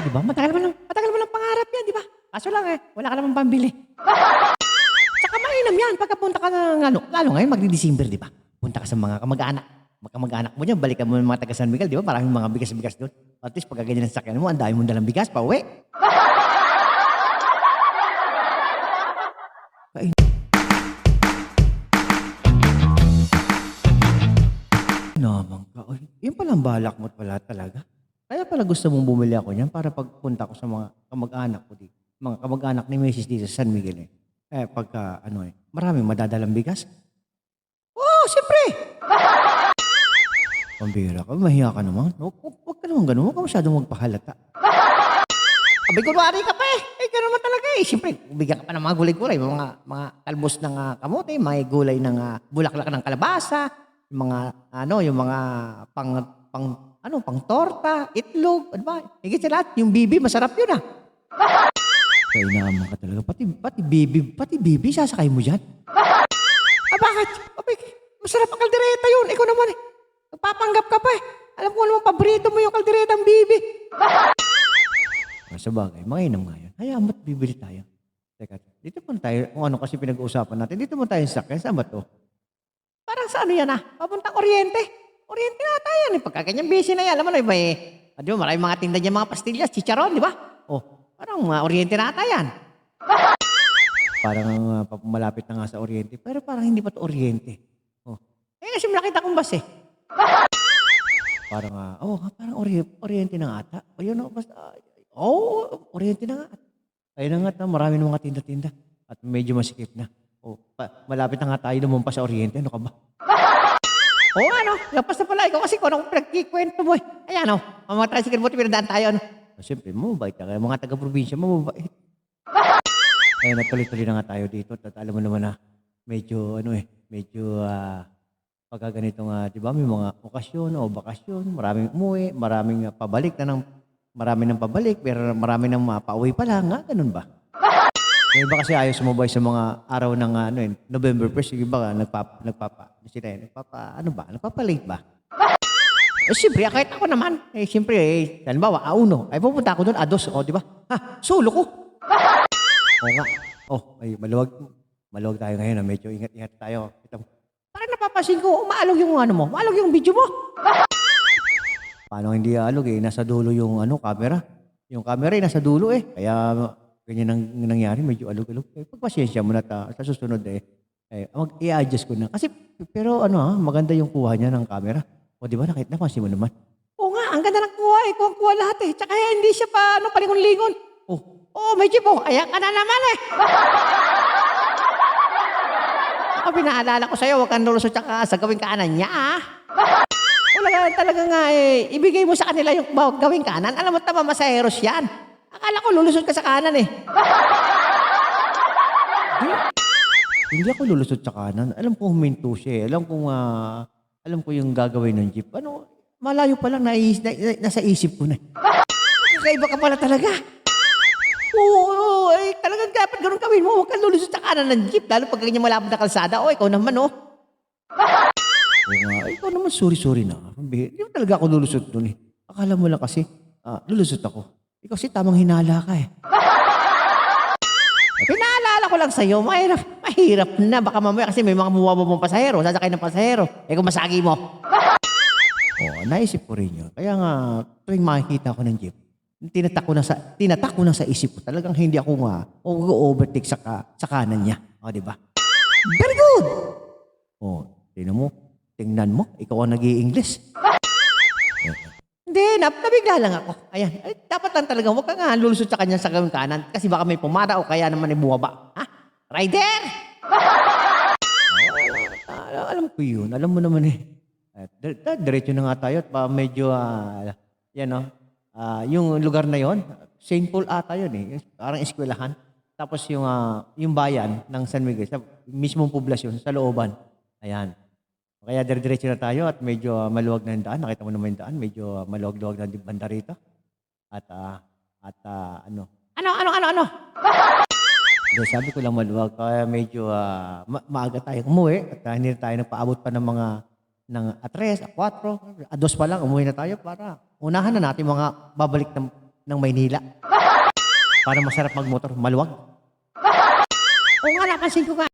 O, di ba? Matagal mo lang, matagal mo lang pangarap yan, di ba? Kaso lang eh, wala ka naman pambili. Tsaka mainam yan pagkapunta ka ng ano, lalo ngayon magdi-December, di ba? Punta ka sa mga kamag-anak. Mga kamag-anak mo dyan, balikan mo ng mga taga San Miguel, di ba? Maraming mga bigas-bigas doon. At least pagka ganyan ang sakyan mo, ang dami mong dalang bigas pa uwi. Naman ka. Oy, yun palang balak mo pala talaga. Kaya pala gusto mong bumili ako niyan para pagpunta ko sa mga kamag-anak ko dito. Mga kamag-anak ni Mrs. dito sa San Miguel eh. Eh, pagka ano eh, maraming madadalang bigas. Oo, oh, siyempre! Pambira ka, mahiya ka naman. Huwag, huwag, huwag ka naman ganun, huwag ka masyadong magpahalata. Abay, kunwari ka pa eh. Eh, ganun naman talaga eh. Siyempre, bigyan ka pa ng mga gulay-gulay, mga, mga kalbos ng uh, kamote, may gulay ng ah, bulaklak ng kalabasa, mga, ano, yung mga pang, pang, ano, pang torta, itlog, ano ba? Higit sa lahat, yung bibi, masarap yun ah. Kaya naman ka talaga. Pati, pati bibi, pati bibi, sasakay mo dyan? Ah, bakit? Abay, masarap ang kaldereta yun. Ikaw naman eh. Nagpapanggap ka pa eh. Alam ko naman, paborito mo yung kaldereta ang bibi. Sa bagay, mainam nga yan. Hayaan mo't bibili tayo. Teka, dito muna tayo, kung ano kasi pinag-uusapan natin, dito muna tayo sa sakyan. Saan ba to? Parang sa ano yan ah? Papuntang Oriente. Oriente na tayo yan. eh. Pagka ganyan busy na yan, alam mo na, may, ah, di ba, maraming mga tinda niya, mga pastillas, chicharon, di ba? Oh, parang mga Oriente na ata yan. Parang uh, malapit na nga sa Oriente, pero parang hindi pa to Oriente. Oh. Eh, kasi nakita kong bus eh. Parang, ah, oh, ah, parang ori- Oriente na nga ata. O yun, oh, basta, oh, Oriente na nga. Ayun na nga, ah, marami ng mga tinda-tinda. At medyo masikip na. Oh, pa, malapit na nga tayo lumampas sa Oriente. Ano ka ba? Oo, oh, ano, lapas na pala. Ikaw kasi kung anong pinagkikwento mo eh. Ayan, oh, ang mga tricycle mo, pinadaan tayo, ano. Oh, Siyempre, mabait ka. Mga taga-probinsya, mabait. Ayun, natuloy-tuloy na nga tayo dito. At alam mo naman na, medyo, ano eh, medyo, ah, pagka ganito nga, di ba, may mga okasyon o bakasyon, maraming umuwi, maraming pabalik na ng, marami ng pabalik, pero marami ng mga pauwi pa lang, nga, ganun ba? Yung iba kasi ayaw sumabay sa mga araw ng ano eh, November 1st, yung iba nga, nagpapa, nagpapa, sila eh, nagpapa, ano ba, nagpapalate ba? Eh, siyempre, kahit ako naman, eh, siyempre, eh, halimbawa, A1, ay pupunta ako doon, A2, o, di ba? Ha, solo ko. Oo nga. Oh, ay, maluwag, maluwag tayo ngayon, ah. medyo ingat-ingat tayo. Ito, parang napapansin ko, umaalog yung ano mo, umaalog yung video mo. Paano hindi aalog eh, nasa dulo yung ano, camera. Yung camera eh, nasa dulo eh. Kaya ganyan ang nangyari, medyo alog-alog. Eh, pagpasensya mo na ta, sa susunod eh, eh mag i-adjust ko na. Kasi, pero ano ha, maganda yung kuha niya ng camera. O di ba, nakita na, mo naman. Oo nga, ang ganda ng kuha eh, kuha-kuha lahat eh. Tsaka hindi siya pa, ano, palingon-lingon. Oh, oh, may oh, ayan ka na naman eh. Ako pinaalala ko sa'yo, huwag kang lulusot tsaka sa gawing kanan niya ah. Wala talaga nga eh, ibigay mo sa kanila yung baw- gawing kanan. Alam mo tama, masaheros yan. Akala ko lulusot ka sa kanan eh. Hindi, ako lulusot sa kanan. Alam ko huminto siya eh. Alam ko ah, alam ko yung gagawin ng jeep. Ano, malayo pa lang, nais, na, na- nasa isip ko na. eh. Kakaiba ka pala talaga. Oo, oo, eh, talagang dapat ganun gawin mo. Huwag kang lulusot sa kanan ng jeep. Lalo pag ganyan malapit na kalsada. O, ikaw naman, oh. Oo nga, ikaw naman sorry-sorry na. Hindi talaga ako lulusot doon eh. Akala mo lang kasi, ah, lulusot ako. Ikaw kasi tamang hinala ka eh. Pinaalala ko lang sa'yo, mahirap, mahirap na. Baka mamaya kasi may mga muwawa mong pasahero, sasakay ng pasahero. Eh kung masagi mo. Oo, naisip ko rin yun. Kaya nga, tuwing makikita ko ng jeep, tinatak ko na sa, tinatak ko na sa isip ko. Talagang hindi ako nga, overtake sa, ka, sa kanan niya. O, di ba? Very good! Oh, tingnan mo. Tingnan mo, ikaw ang nag english Hindi, nap nabigla lang ako. Ayan, ay, dapat lang talaga, huwag ka nga lulusot sa kanya sa gawing kanan kasi baka may pumara o kaya naman ay bumaba. Ha? Rider! Ah, alam ko yun. Alam mo naman eh. Eh, dir- Diretso na nga tayo at pa medyo, ah, yan o, ah, yung lugar na yon St. Paul ata yun eh. Parang eskwelahan. Tapos yung, ah, yung bayan ng San Miguel, sa mismong poblasyon, sa looban. Ayan. Kaya dire-diretso na tayo at medyo ah, maluwag na yung daan. Nakita mo naman yung daan. Medyo ah, maluwag-luwag na yung banda rito. At, ah, at ah, ano? Ano, ano, ano, ano? Hindi, sabi ko lang maluwag. Kaya medyo ah, ma- maaga tayo umuwi. At ah, hindi na tayo nagpaabot pa ng mga ng a 3, a 4, a 2 pa lang. Umuwi na tayo para unahan na natin mga babalik na, ng Maynila. Para masarap magmotor, maluwag. Oo nga, napansin ko nga.